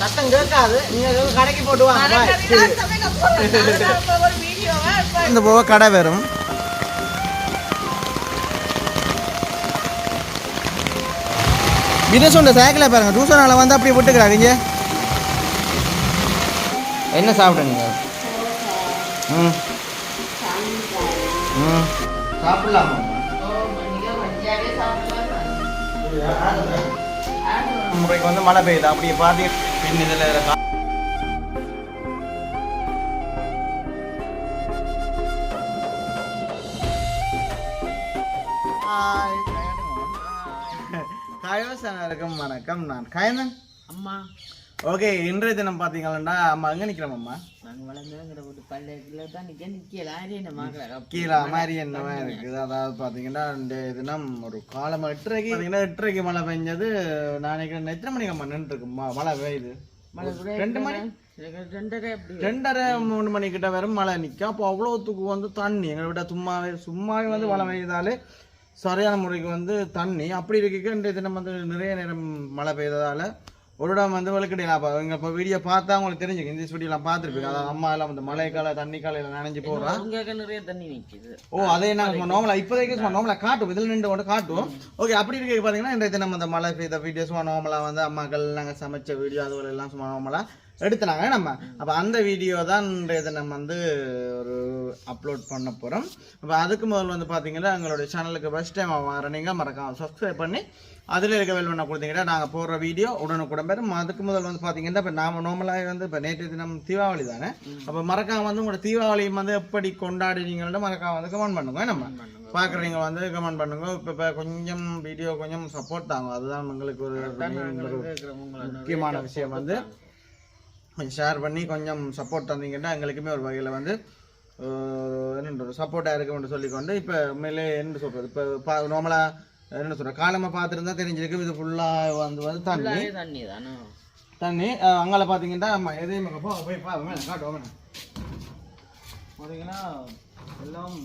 சத்தம் கேட்காது. நீங்க கடைக்கு போட்டு வாங்க. இந்த போக கடை வரும் வினசோண்ட சைக்கிளை பாருங்க. டியூஷனால வந்து அப்படியே விட்டுக்கிறாங்க இங்க. என்ன சாப்பிடுங்க? ம். ம். சாப்பிடலாமா? முறைக்கு வந்து மழை பெய்யுது. அப்படியே பாதி பின் இதில் காயோசனருக்கும் வணக்கம். நான் காயந்தன் அம்மா. ஓகே இன்றைய தினம் பார்த்தீங்கன்னா அம்மா. எங்கே நிற்கிறோம் அம்மா நாங்க வளர்ந்துங்கிற ஒரு பள்ளியில தான் கீழே மாதிரி என்னவா இருக்குது? அதாவது பார்த்தீங்கன்னா இந்த தினம் ஒரு காலம் எட்டரைக்கு பார்த்தீங்கன்னா எட்டரைக்கு மழை பெஞ்சது. நான் நினைக்கிறேன் எத்தனை மணிக்கு அம்மா நின்று இருக்கு மழை பெய்யுது. ரெண்டு மணி ரெண்டரை அப்படி. ரெண்டரை மூணு மணி கிட்ட வரும் மழை நிற்கும் அப்போ அவ்வளோத்துக்கு வந்து தண்ணி. எங்களை விட சும்மாவே சும்மாவே வந்து மழை பெய்தாலே சரியான முறைக்கு வந்து தண்ணி. அப்படி இருக்க இன்றைய தினம் வந்து நிறைய நேரம் மழை பெய்ததால ஒரு இடம் வந்து வழுக்கடையில் அப்போ இங்கே இப்போ வீடியோ பார்த்தா உங்களுக்கு தெரிஞ்சுக்கும் இந்த வீடியோலாம் பார்த்துருப்பீங்க. அதாவது அம்மா எல்லாம் இந்த மழை கால தண்ணி காலையில் நனைஞ்சு போகிறா அவங்க நிறைய தண்ணி நிக்குது. ஓ அதே நாங்கள் நார்மலாக இப்போதைக்கு சும்மா நார்மலாக காட்டுவோம் இதில் நின்று கொண்டு காட்டுவோம் ஓகே அப்படி இருக்க பார்த்தீங்கன்னா இன்றைய தினம் அந்த மழை பெய்த வீடியோ சும்மா நார்மலாக வந்து அம்மாக்கள் நாங்கள் சமைச்ச வீடியோ அதுപോലെ எல்லாம் சும்மா நார்மலாக எடுத்துனாங்க நம்ம. அப்போ அந்த வீடியோ தான் இன்றைய தினம் வந்து ஒரு அப்லோட் பண்ண போகிறோம் அப்போ அதுக்கு முதல்ல வந்து பார்த்தீங்கன்னா எங்களுடைய சேனலுக்கு ஃபஸ்ட் டைம் வரீங்க மறக்காம சப்ஸ்கிரைப் பண்ணி அதில் இருக்க வெல் பண்ண கொடுத்தீங்கன்னா நாங்கள் போடுற வீடியோ உடனுக்குடன் பெறும். அதுக்கு முதல் வந்து பார்த்தீங்கன்னா இப்போ நாம நார்மலாக வந்து இப்போ நேற்று தினம் தீபாவளி தானே? அப்போ மறக்காம வந்து உங்களோட தீபாவளியும் வந்து எப்படி கொண்டாடுறீங்கன்னு மறக்காம வந்து கமெண்ட் பண்ணுங்க நம்ம பார்க்குறீங்க வந்து கமெண்ட் பண்ணுங்க. இப்போ இப்போ கொஞ்சம் வீடியோ கொஞ்சம் சப்போர்ட் தாங்க. அதுதான் எங்களுக்கு ஒரு முக்கியமான விஷயம் வந்து. கொஞ்சம் ஷேர் பண்ணி கொஞ்சம் சப்போர்ட் தந்தீங்கன்னா எங்களுக்குமே ஒரு வகையில் வந்து என்ன சப்போர்ட்டாக இருக்கும்னு சொல்லிக்கொண்டு இப்போ உண்மையிலே என்ன சொல்கிறது இப்போ பா நார்மலாக என்ன சொல்கிறேன் காலமாக பார்த்துருந்தா தெரிஞ்சிருக்கும் இது ஃபுல்லாக வந்து வந்து தண்ணி. தண்ணி தானே தண்ணி அங்கால பார்த்தீங்கன்னா எதையும் போ போய் பா மேலே காட்டுவோம் பார்த்தீங்கன்னா எல்லாம்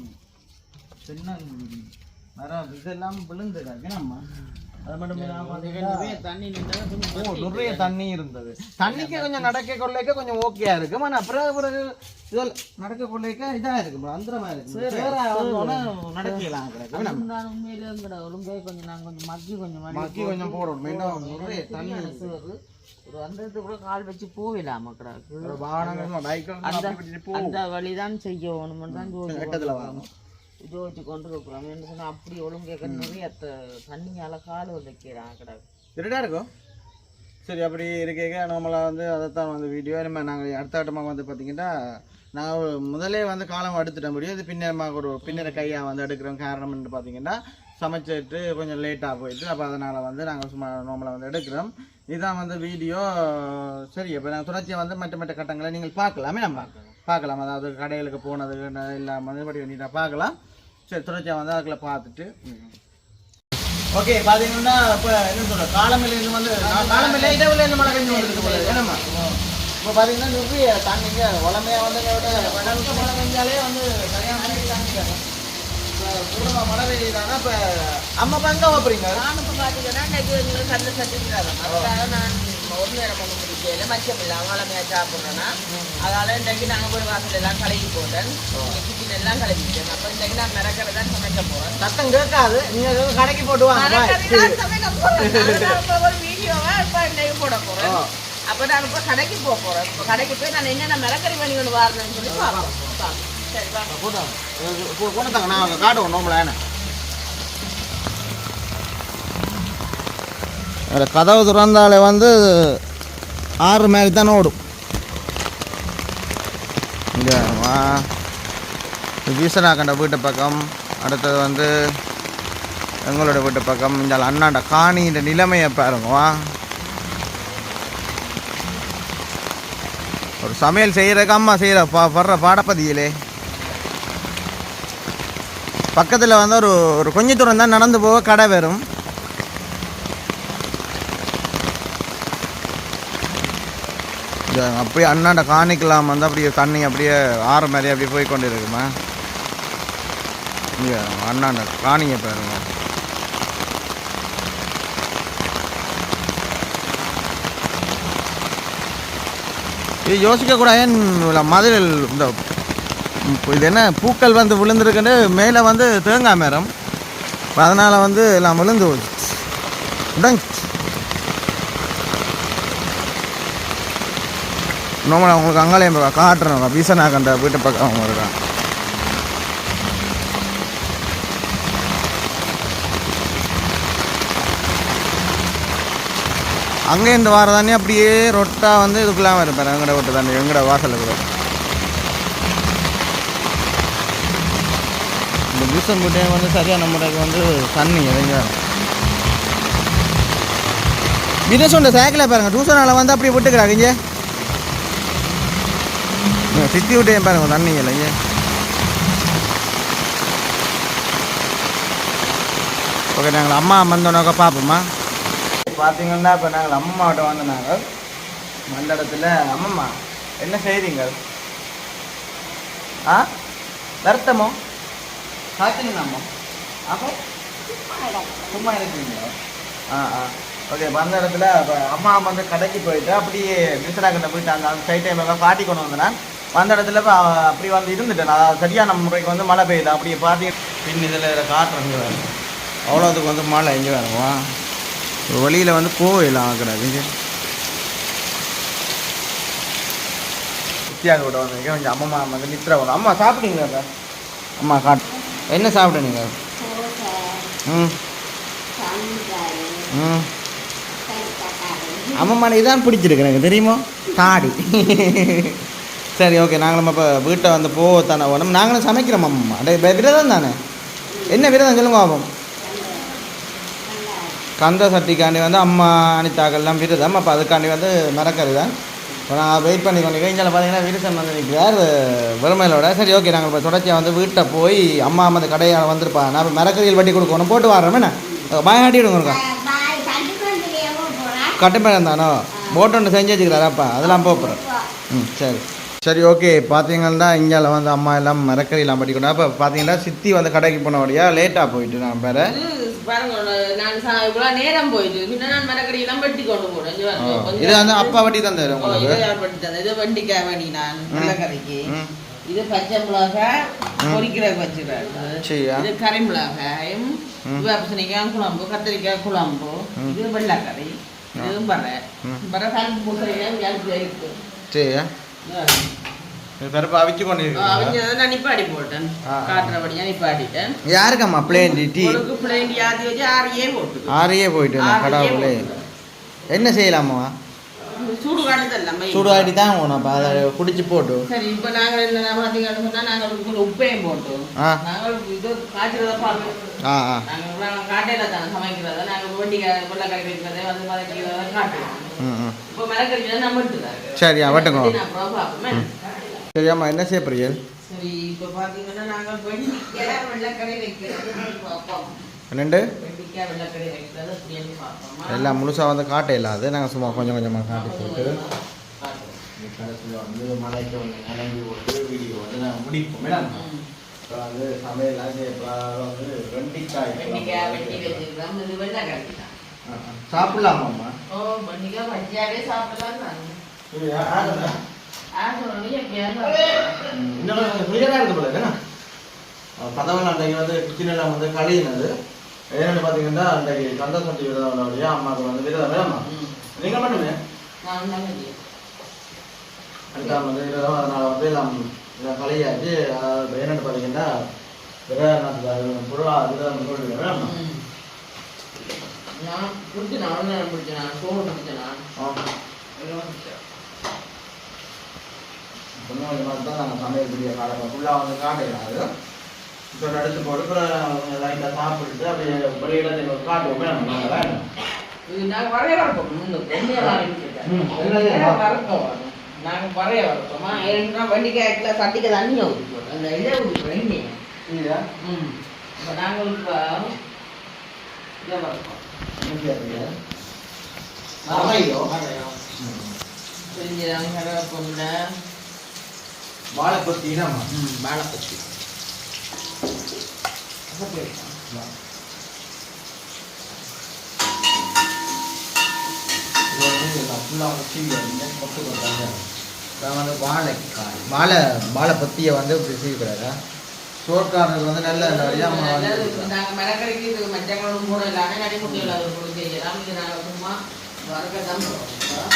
சின்ன மர இதெல்லாம் விழுந்துடாங்க நம்ம. அது மட்டும் நிறைய தண்ணி இருந்தது. தண்ணிக்கு கொஞ்சம் நடக்க கொள்ளைக்க கொஞ்சம் ஓகேயா இருக்கு. ஆனா பிறகு பிறகு இதில் நடக்க கொள்ளைக்க இதா இருக்கு அந்தரமா நடக்கலாம் கொஞ்சம் நாங்க கொஞ்சம் மக்கி கொஞ்சம் மக்கி கொஞ்சம் போடணும். இன்னும் நிறைய தண்ணி. ஒரு கூட கால் வச்சு போகலாம் மக்களுக்கு அந்த வழிதான் செய்யணும்னு தான் வாங்கணும் யோசிச்சு கொண்டு இருக்கிறோம் என்ன சொன்னா அப்படி ஒழுங்காக நிறைய தண்ணியால கால் வைக்கிறான் கிடக்கு இருட்டா இருக்கும் சரி அப்படி இருக்க நார்மலாக வந்து அதைத்தான் வந்து வீடியோ நம்ம நாங்கள் அடுத்த கட்டமாக வந்து பார்த்தீங்கன்னா நாங்கள் முதலே வந்து காலம் எடுத்துட்ட முடியும். இது பின்னரமாக ஒரு பின்னர கையாக வந்து எடுக்கிறோம் காரணம்னு பார்த்தீங்கன்னா சமைச்சிட்டு கொஞ்சம் லேட்டாக போயிட்டு அப்போ அதனால் வந்து நாங்கள் சும்மா நார்மலாக வந்து எடுக்கிறோம். இதுதான் வந்து வீடியோ சரி இப்போ நான் தொடர்ச்சியாக வந்து மற்ற மற்ற கட்டங்களை நீங்கள் பார்க்கலாமே நம்ம. பார்க்கலாம். அதாவது கடைகளுக்கு போனது இல்லாமல் மறுபடியும் நீட்டாக பார்க்கலாம். சரி தொடர்ச்சியாக வந்து அதுக்குள்ள பார்த்துட்டு. ஓகே பாத்தீங்கன்னா இப்ப என்ன சொல்ற காலமில இருந்து வந்து காலமில இடவுல இருந்து மழை பெஞ்சு வந்துருக்கு போல என்னம்மா? இப்போ பாத்தீங்கன்னா நிறைய தண்ணிங்க உடமையா வந்து விட மழை பெஞ்சாலே வந்து சரியான தாங்கிக்காங்க பூர்வ மழை பெய்யுதானா இப்போ அம்மா பங்க வைப்பீங்க நான் இப்போ பார்த்தீங்கன்னா கண்ணு சட்டிக்கிறாங்க அதுக்காக நான் ஒரு நேரம் ஒன்று முடிக்கல மச்சம் இல்லை அவங்கள சாப்பிட்றேன்னா அதனால இன்றைக்கு நாங்கள் போய் வாசல் எல்லாம் கழுவி போட்டேன். கிச்சன் எல்லாம் கழுவிட்டேன் அப்போ இன்றைக்கு நான் மிரக்கிறது தான் சமைக்க போகிறேன் சத்தம் கேட்காது. நீங்க ஏதாவது கடைக்கு போட்டு வாங்க சமைக்க போகிறேன் ஒரு வீடியோவை இப்போ இன்றைக்கு போட போகிறேன் அப்போ நான் இப்போ கடைக்கு போக போகிறேன் இப்போ கடைக்கு போய் நான் என்னென்ன மிரக்கறி பண்ணி கொண்டு வரணும்னு சொல்லி பார்ப்போம். சரி போட்டாங்க நான் காட்டுவோம். நோம்பல அதில் கதவு திறந்தாலே வந்து ஆறு மாதிரி தானே ஓடும். இங்கே வீசனா கண்ட வீட்டு பக்கம். அடுத்தது வந்து எங்களோட வீட்டு பக்கம். இந்த அண்ணாண்ட காணின்ற நிலைமையை பாருங்கவா ஒரு சமையல் செய்கிறக்கு அம்மா செய்கிற பா படுற பாடப்பதியிலே. பக்கத்தில் வந்து ஒரு ஒரு கொஞ்ச தூரம் தான் நடந்து போக கடை வரும். அப்படியே அண்ணாண்ட காணிக்கலாம் வந்து அப்படியே தண்ணி அப்படியே ஆறு மாதிரி அப்படியே போய் கொண்டு இருக்குமா இங்கே அண்ணாண்ட காணிங்க பாருங்க. இது யோசிக்க கூட ஏன் மதில் இந்த இது என்ன பூக்கள் வந்து விழுந்துருக்குன்னு மேலே வந்து தேங்காய் மரம். அதனால் வந்து எல்லாம் விழுந்து போச்சு. நோமலை உங்களுக்கு அங்காளையும் காட்டுறேன் பீசனா கண்ட வீட்டு பக்கம் அவங்க இருக்கான் அங்கேருந்து வாரம் தானே அப்படியே ரொட்டா வந்து இதுக்குள்ளாம இருப்பார் எங்கட விட்டு தானே எங்கட வாசலுக்கு இந்த பூசங்குட்டையை வந்து சரியான முறைக்கு வந்து தண்ணி எதுங்க? வினேஷோட சைக்கிளை பாருங்க டியூஷனால் வந்து அப்படியே விட்டுக்கிறாங்க இங்கே. திட்டி விட்டு விட்டையும் பாருங்க தண்ணி ஓகே நாங்கள் அம்மா வந்தோன்னாக்கா பார்ப்போம்மா. பார்த்தீங்கன்னா இப்போ நாங்கள் அம்மாவிட்ட வந்து நாங்கள். அந்த அம்மம்மா என்ன செய்கிறீங்க ஆ? வருத்தமோ? சாப்பிட்டீங்களா அப்போ? சும்மா இருக்கீங்களா ஆ ஆ. ஓகே வந்த இடத்துல இப்போ அம்மா வந்து கடைக்கு போயிட்டு அப்படியே மிஸ்ராக்கிட்ட போயிட்டு அந்த அந்த சைட் டைம் எல்லாம் பாட்டி கொண்டு வந்தேன். அந்த இடத்துல இப்போ அப்படி வந்து இருந்துட்டேன். நான் சரியான முறைக்கு வந்து மழை பெய்யுது. அப்படியே பார்த்து பின் இதில் காட்டுறேங்க அவ்வளோதுக்கு வந்து மழை எங்கே ஒரு வழியில் வந்து கோவில் ஆகிறாது இங்கே. வித்தியாக விட வந்து கொஞ்சம் அம்மா வந்து நித்திர வரும் அம்மா சாப்பிட்டீங்களா சார் அம்மா காட்டு என்ன சாப்பிட்டீங்க ம். ம். அம்மம்மா இதான் பிடிச்சிருக்கு எனக்கு தெரியுமா? காடு சரி ஓகே நாங்களும் இப்போ வீட்டை வந்து போத்தானே வேணும் நாங்களும் சமைக்கிறோம் அம்மா. டே விரதம் தானே? என்ன விரதம் சொல்லுங்க பாப்போம். கந்த சட்டிக்காண்டி வந்து அம்மா அனிதாக்கள்லாம் விரதம். அப்போ அதுக்காண்டி வந்து மறக்கறி தான். இப்போ நான் வெயிட் பண்ணி கொண்டு இங்கே பார்த்தீங்கன்னா விருசம் வந்து நிற்கிறார் வெறுமையிலோட. சரி ஓகே நாங்கள் இப்போ தொடர்ச்சியாக வந்து வீட்டை போய் அம்மா வந்து கடையால் வந்திருப்பா நான் இப்போ மரக்கறியில் வட்டி கொடுக்கணும். போட்டு வரோம் என்ன? பாயாட்டி விடுங்க கட்டுப்பேன் தானோ போட்டு ஒன்று செஞ்சு வச்சுக்கிறாராப்பா அதெல்லாம் போகிறேன் ம் சரி. சரி ஓகே பார்த்தீங்கன்னா இங்கே வந்து அம்மா எல்லாம் மரக்கறியெல்லாம் படிக்கணும் அப்போ பார்த்தீங்கன்னா சித்தி வந்து கடைக்கு போனபடியா லேட்டாக போயிட்டு நான் வேறு. நேரம் போயிட்டு நான் வெட்டி கொண்டு போனேன். இது வந்து அப்பா வட்டி தான் தரும் உங்களுக்கு? இதை வெண்டிக்காய் வேணி நான் வெள்ளைக்கறிக்கு ம். இது பச்சை மிளகாய் பொரிக்கிறதுக்கு வச்சுக்கிறாரு சரியா? இது கறி மிளகாயும் குழம்பு கத்திரிக்காய் குழம்பு. இது வெள்ளைக்கறி. இதுவும் பறை பறை பூசணிக்காய் வியாழ்ச்சி அவிச்சு கொண்டு அவங்க நிப்பாடி போட்டேன். காட்டுறபடியா நிப்பாட்டிட்டேன். யாருக்கம்மா பிளேன் டீ வச்சு ஆறியே போட்டு ஆறியே போயிட்டு ஆறியே கடவுளே. போட்டு. என்ன செய்யலாமா? சூடு சூடாடி தான் போகணும் அப்போ அதை குடிச்சு போட்டு. சரி இப்ப நாங்க என்ன அதுக்குள்ள உப்பையும் போட்டோம். நாங்கள் இது காய்ச்சறத பார்க்கணும் ஆ ஆ. நாங்க நாங்க காட்டையில தானே சமைக்கிறத நாங்க வெண்டிக்காய் வெள்ளைக்கறி வைக்கிறத வந்து வதக்கிறத காட்டுவோம். எடுத்துதாங்க சரியா வட்டுங்க. பார்ப்போமே சரியாம்மா என்ன செய்ய போறீங்க? சரி எல்லாம் முழுசாக வந்து காட்ட இல்லாது நாங்கள் சும்மா கொஞ்சம் கொஞ்சமாக காட்டி போட்டு. கடைசியில் வந்து மலைக்கு வந்து நிலங்கி போட்டு வீடியோ வந்து நாங்கள் முடிப்போம். மேடம் ம். இப்போ வந்து சமையல்லாம் வந்து வெண்டிக்காய். சாப்பிடலாமாம்மா? ஓ வெண்டிக்காய் பச்சையாவே சாப்பிடலாம் இது அன்றைக்கு வந்து கிச்சன் எல்லாம் வந்து கழியினது ஏன்னு பார்த்தீங்கன்னா அன்றைக்கு கந்த சட்டி விரதம் அம்மாவுக்கு வந்து விரதம் வேணாமா ம். நீங்க பண்ணுங்க நான் தான் செய்யணும். அடுத்தாம் வந்து விரதம் அதனால வந்து எல்லாம் கழியாச்சு அதாவது என்னென்னு பார்த்தீங்கன்னா விரதம் புறா விரதம் வேணாமா. நான் பிடிச்ச நான் நேரம் பிடிச்ச நான் சோறு பிடிச்சேன். கொஞ்சம் கொஞ்சமாக தான் நாங்கள் சமையல் புரிய காலம் ஃபுல்லாக வந்து காட்டையாது இப்போ எடுத்து போட்டு லைட்டாக சாப்பிட்டுட்டு அப்படியே காட்டுவோம் நாங்கள் வேணும் இது நாங்க வரைய வரப்போம். முன்னுக்கு எண்ணெயெல்லாம் அரைச்சிட்டேன். ம், என்னது? எண்ணெய் வறுத்தோம் அது. நாங்க வரைய வரப்போமா? ஏன்னா வண்டிக்காய்க்குள்ள சட்டிக்கு தண்ணியை ஊற்றி போட்டோம். அந்த இதை ஊற்றி போட்டோம். எண்ணெயை இல்லையா ம். இப்போ நாங்கள் இப்போ இதை வறுப்போம் வாழைப்பத்தி ம் வாழைப்பச்சி இது வந்து நான் ஃபுல்லாக வந்து வாழைக்காய். வாழை வாழை பத்தியை வந்து இப்படி செய்யக்கூடாதா சோர்க்காரர்கள் வந்து நல்ல நிறையா நாங்க மிளகரைக்கு இது மஞ்சள் குழம்பு கூட இல்லாம நடிமுடியில் அது கூட செய்யலாம் இது நாங்க சும்மா வறுக்க தான் போடுறோம்.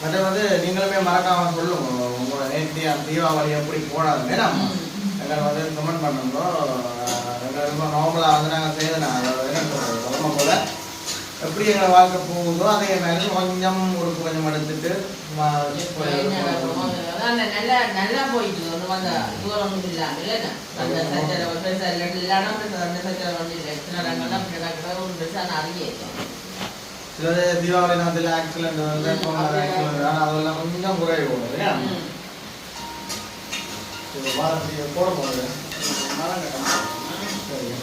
மற்ற வந்து நீங்களுமே மறக்காம சொல்லுங்க. உங்களோட நேர்த்தி தீபாவளி எப்படி போடாதுன்னு. நம்ம எங்களை வந்து கமெண்ட் பண்ணுங்க எங்களை ரொம்ப நார்மலாக வந்து நாங்கள் அதாவது என்ன உடம்ப போல. எப்படி எங்களை வாழ்க்கை போகுதோ அதே மாதிரி கொஞ்சம் ஒரு கொஞ்சம் எடுத்துட்டு நல்லா நல்லா போயிட்டு தூரம் ஒன்றும் அந்த இல்லை ஒரு பெருசாக நிறைய சில தீபாவளி நேரத்தில் ஆக்சிடென்ட் வந்து அதெல்லாம் கொஞ்சம் குறைய போகுது வாரத்துக்கு போட போகுது சரி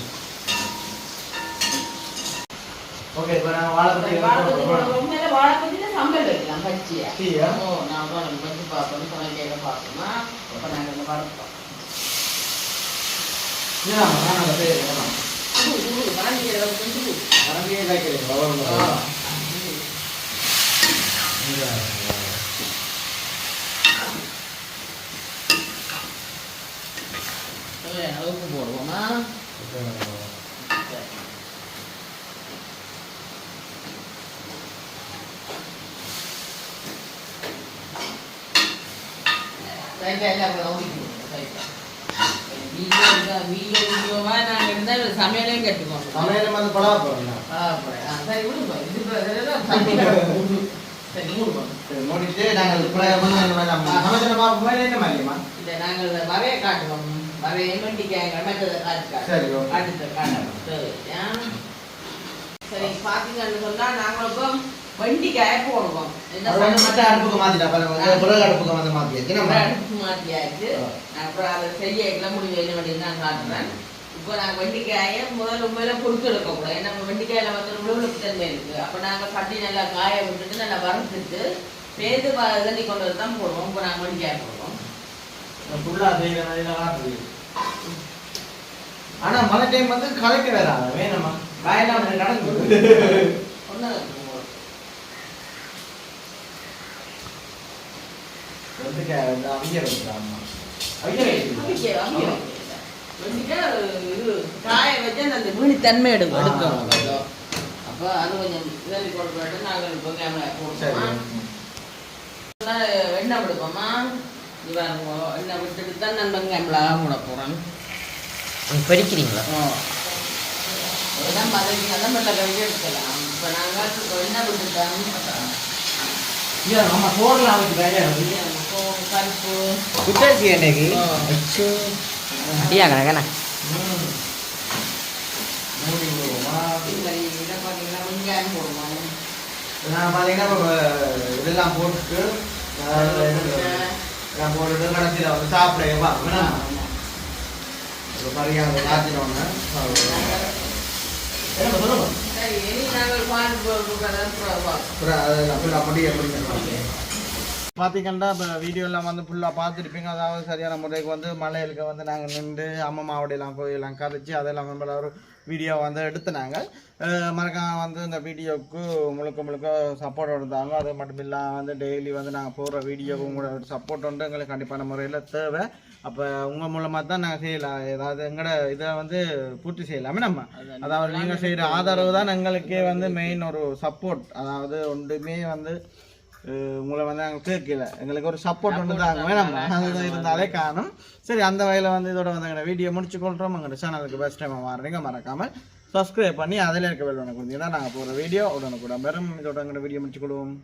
ஓகே இப்போ நான் வாழைப்பட்டி உண்மையில வாழைப்பத்தில சம்பல் வைக்கலாம் பச்சியா டீயா ஓ நான் அப்புறம் வச்சு பார்ப்போம்? சமைக்கையில பார்ப்போமா. அப்போ நாங்கள் இந்த வறுப்போம் ஏன் நான் அதை செய்யலாம் குடு குடு வளர்ந்து கொஞ்சம் அரபியே காய்க்கிறேன் பவர் உப்பு போடுவோமா சமையலையும் கட்டுக்கோங்க சமையல் வந்து படா போறேன் சரி விடுங்க இது சரி விடுங்க மூடிட்டு நாங்கள் நாங்கள் வரைய காட்டுவோம் வரைய வெண்டிக்காய் மற்றதை காட்டு சரி பார்த்தீங்கன்னு சொன்னா நாங்கள் இப்போ வெண்டிக்காய போடுவோம் மற்ற அடுப்புக்கு மாத்திட்டா? பாருங்க விறகு அடுப்புக்கு வந்து மாத்தியாச்சு. நம்ம அப்புறம் அதை செய்ய எல்லாம் முடிவு என்ன பண்ணி நான் காட்டுறேன். இப்போ நாங்கள் வெண்டிக்காயை முதல்ல உண்மையில பொறுத்து எடுக்கக்கூடாது ஏன்னா வெண்டிக்காயில வந்து விழுவிழுப்பு தன்மை இருக்கு. அப்போ நாங்கள் கட்டி நல்லா காய விட்டுட்டு நல்லா வறுத்துட்டு சேர்த்து தண்ணி கொண்டு வந்து தான் போடுவோம். இப்போ நாங்கள் வெண்டிக்காய் போடுவோம். ஃபுல்லா செய்யற மாதிரி காட்டுது. ஆனா மழை டைம் வந்து கலைக்க வேறாங்க வேணுமா. காயெல்லாம் ஒன்றும் வெண்டைக்காய் வந்து அவிய வைக்கிறாங்க அவிய வைக்கிறாங்க இது காய வச்சு அந்த வீணித்தன்மை எடுக்கும். எடுக்கணும் கொஞ்சம் அப்போ அது கொஞ்சம் வேலை கொடுக்க நாங்கள் இப்போ கேமரா போடுவோமா? எண்ணெய் இது பாருங்க எண்ணெய் விட்டுட்டு தான் நம்ம கேமரா மூட போகிறோம் படிக்கிறீங்களா? இடம் பதவி தான் நல்ல கழிவு எடுக்கலாம் இப்போ நாங்கள் எண்ணெய் விட்டுட்டோம் இதை பார்த்தீங்கன்னா வெங்காயம் போடுவோம் நான் பாத்தீங்கன்னா இப்ப இதெல்லாம் போட்டுட்டு எல்லாம் போட்டுட்டு கடைசியில வந்து சாப்பிடவா காய்ச்சினோன்னு என்ன சொல்லுங்க. பார்த்தீங்கன்னா இப்போ வீடியோலாம் வந்து ஃபுல்லாக பார்த்துருப்பீங்க அதாவது சரியான முறைக்கு வந்து மலையிலுக்கு வந்து நாங்கள் நின்று அம்மம்மாவோடையெல்லாம் போயெல்லாம் கதைச்சி அதெல்லாம் நம்மள ஒரு வீடியோ வந்து எடுத்துனாங்க மறக்காம வந்து இந்த வீடியோவுக்கு முழுக்க முழுக்க சப்போர்ட் இருந்தாங்க அது மட்டும் இல்லாமல் வந்து டெய்லி வந்து நாங்கள் போடுற வீடியோவுக்கு உங்களோட சப்போர்ட் வந்து எங்களுக்கு கண்டிப்பான முறையில் தேவை அப்போ உங்கள் மூலமாக தான் நாங்கள் செய்யலாம் ஏதாவது எங்களோட இதை வந்து பூர்த்தி செய்யலாமே நம்ம. அதாவது நீங்கள் செய்கிற ஆதரவு தான் எங்களுக்கே வந்து மெயின் ஒரு சப்போர்ட் அதாவது ஒன்றுமே வந்து உங்களை வந்து நாங்கள் கேட்கல. எங்களுக்கு ஒரு சப்போர்ட் ஒன்று தாங்க. வேணாம் அதுதான் இருந்தாலே காணும் சரி அந்த வகையில் வந்து இதோட வந்து எங்களை வீடியோ முடிச்சு கொள்கிறோம் எங்களோட சேனலுக்கு பெஸ்ட் டைம் மாறுறீங்க. மறக்காமல் சப்ஸ்கிரைப் பண்ணி அதில் இருக்க வேலை கொடுத்தீங்கன்னா நாங்கள் போகிற வீடியோ உடனே கூட வெறும் இதோட எங்களோட வீடியோ முடிச்சு கொள்வோம்.